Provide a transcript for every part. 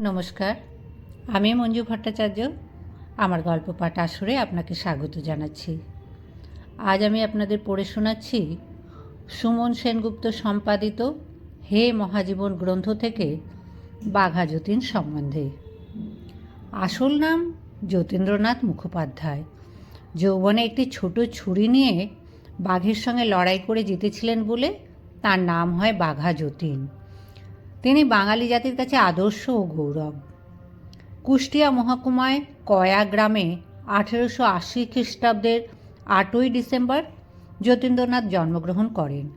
নমস্কার। আমি মঞ্জু ভট্টাচার্য। আমার গল্প পাঠ আসরে আপনাকে স্বাগত জানাচ্ছি। আজ আমি আপনাদের পড়ে শোনাচ্ছি সুমন সেনগুপ্ত সম্পাদিত হে মহাজীবন গ্রন্থ থেকে বাঘা যতীন সম্বন্ধে। আসল নাম যতীন্দ্রনাথ মুখোপাধ্যায়। যৌবনে একটি ছোট ছুরি নিয়ে বাঘের সঙ্গে লড়াই করে জিতেছিলেন বলে তার নাম হয় বাঘা যতীন। তিনি বাঙালি জাতির কাছে আদর্শ ও গৌরব। কুষ্টিয়া মহকুমায় কয়া গ্রামে আঠেরোশো আশি খ্রিস্টাব্দের আটই ডিসেম্বর যতীন্দ্রনাথ জন্মগ্রহণ করেন।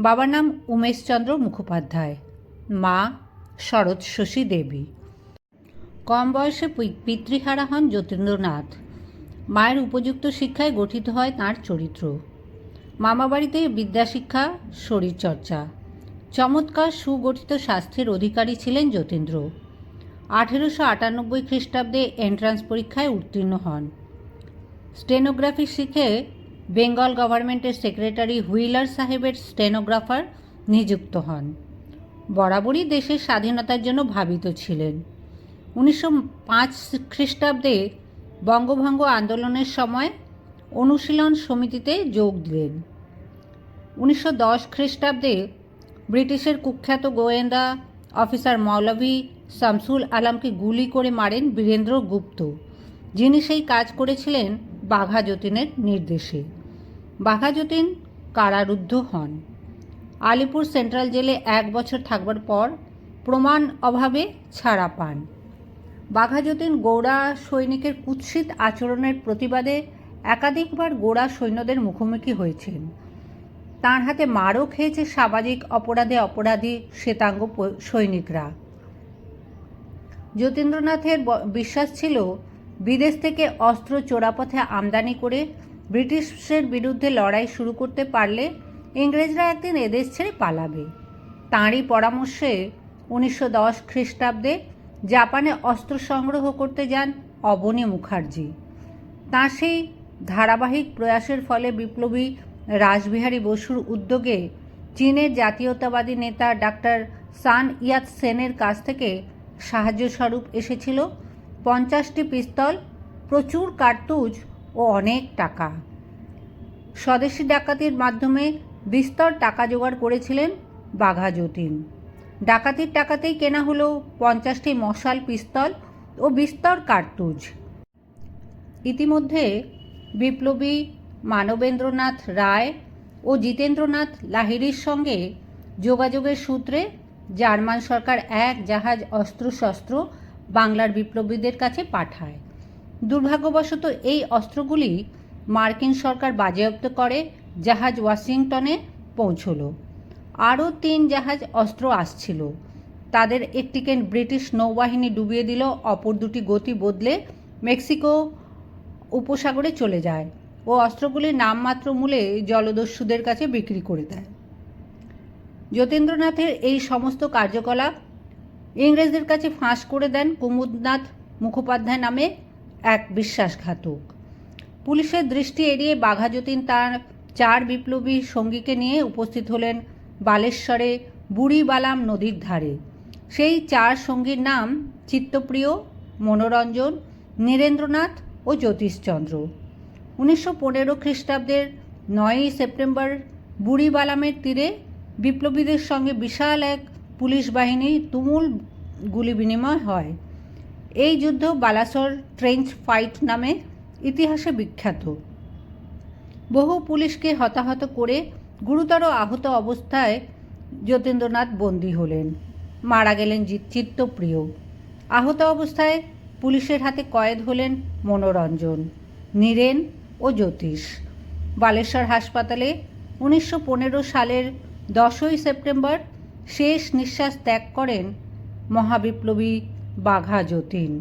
বাবার নাম উমেশচন্দ্র মুখোপাধ্যায়। মা শরৎ শশী দেবী। কম বয়সে পিতৃহারা হন যতীন্দ্রনাথ। মায়ের উপযুক্ত শিক্ষায় গঠিত হয় তার চরিত্র। মামাবাড়িতে বিদ্যাশিক্ষা, শরীরচর্চা। চমৎকার সুগঠিত স্বাস্থ্যের অধিকারী ছিলেন যতীন্দ্র। আঠেরোশো আটানব্বই খ্রিস্টাব্দে এন্ট্রান্স পরীক্ষায় উত্তীর্ণ হন। স্টেনোগ্রাফি শিখে বেঙ্গল গভর্নমেন্টের সেক্রেটারি হুইলার সাহেবের স্টেনোগ্রাফার নিযুক্ত হন। বরাবরই দেশের স্বাধীনতার জন্য ভাবিত ছিলেন। উনিশশো পাঁচ খ্রিস্টাব্দে বঙ্গভঙ্গ আন্দোলনের সময় অনুশীলন সমিতিতে যোগ দিলেন। উনিশশো দশ খ্রিস্টাব্দে ব্রিটিশের কুখ্যাত গোয়েন্দা অফিসার মৌলভী শামসুল আলমকে গুলি করে মারেন বীরেন্দ্র গুপ্ত, যিনি সেই কাজ করেছিলেন বাঘা যতীনের নির্দেশে। বাঘা যতীন কারারুদ্ধ হন। আলিপুর সেন্ট্রাল জেলে এক বছর থাকবার পর প্রমাণ অভাবে ছাড়া পান। বাঘা যতীন গৌড়া সৈনিকের কুৎসিত আচরণের প্রতিবাদে একাধিকবার গোড়া সৈন্যদের মুখোমুখি হয়েছেন। তার হাতে মারও খেয়েছে সামাজিক অপরাধে অপরাধী শ্বেতাঙ্গ সৈনিকরা। যতীন্দ্রনাথের বিশ্বাস ছিল বিদেশ থেকে অস্ত্র চোরাপথে আমদানি করে ব্রিটিশের বিরুদ্ধে লড়াই শুরু করতে পারলে ইংরেজরা একদিন এদেশ ছেড়ে পালাবে। তাঁরই পরামর্শে উনিশশো দশ খ্রিস্টাব্দে জাপানে অস্ত্র সংগ্রহ করতে যান অবনী মুখার্জি। তাঁর সেই ধারাবাহিক প্রয়াসের ফলে বিপ্লবী রাসবিহারী বসুর উদ্যোগে চীনের জাতীয়তাবাদী নেতা ডাক্তার সান ইয়াত সেনের কাছ থেকে সাহায্যস্বরূপ এসেছিল। পঞ্চাশটি পিস্তল, প্রচুর কার্তুজ ও অনেক টাকা। স্বদেশি ডাকাতির মাধ্যমে বিস্তর টাকা জোগাড় করেছিলেন বাঘা যতীন। ডাকাতির টাকাতেই কেনা হলো পঞ্চাশটি মশাল পিস্তল ও বিস্তর কার্তুজ। ইতিমধ্যে বিপ্লবী মানবেন্দ্রনাথ রায় ও জিতেন্দ্রনাথ লাহিড়ির সঙ্গে যোগাযোগের সূত্রে জার্মান সরকার এক জাহাজ অস্ত্রশস্ত্র বাংলার বিপ্লবীদের কাছে পাঠায়। দুর্ভাগ্যবশত এই অস্ত্রগুলি মার্কিন সরকার বাজেয়াপ্ত করে জাহাজ ওয়াশিংটনে পৌঁছল। আরও তিন জাহাজ অস্ত্র আসছিল। তাদের একটিকে ব্রিটিশ নৌবাহিনী ডুবিয়ে দিল, অপর দুটি গতি বদলে মেক্সিকো উপসাগরে চলে যায়। ও অস্ত্রগুলির নামমাত্র মূলে জলদস্যুদের কাছে বিক্রি করে দেয়। যতীন্দ্রনাথের এই সমস্ত কার্যকলাপ ইংরেজদের কাছে ফাঁস করে দেন কুমুদনাথ মুখোপাধ্যায় নামে এক বিশ্বাসঘাতক। পুলিশের দৃষ্টি এড়িয়ে বাঘা যতীন তার চার বিপ্লবী সঙ্গীকে নিয়ে উপস্থিত হলেন বালেশ্বরে বুড়িবালাম নদীর ধারে। সেই চার সঙ্গীর নাম চিত্তপ্রিয়, মনোরঞ্জন, নীরেন্দ্রনাথ ও জ্যোতিষচন্দ্র। উনিশশো পনেরো খ্রিস্টাব্দের নয়ই সেপ্টেম্বর বুড়িবালামের তীরে বিপ্লবীদের সঙ্গে বিশাল এক পুলিশ বাহিনী তুমুল গুলি বিনিময় হয়। এই যুদ্ধ বালাসর ট্রেঞ্চ ফাইট নামে ইতিহাসে বিখ্যাত। বহু পুলিশকে হতাহত করে গুরুতর আহত অবস্থায় যতীন্দ্রনাথ বন্দী হলেন। মারা গেলেন চিত্তপ্রিয়। আহত অবস্থায় পুলিশের হাতে কয়েদ হলেন মনোরঞ্জন। নীরেন ও জ্যোতিষ। বালেশ্বর হাসপাতালে উনিশশো পনেরো সালের দশই সেপ্টেম্বর শেষ নিঃশ্বাস ত্যাগ করেন মহাবিপ্লবী বাঘা যতীন।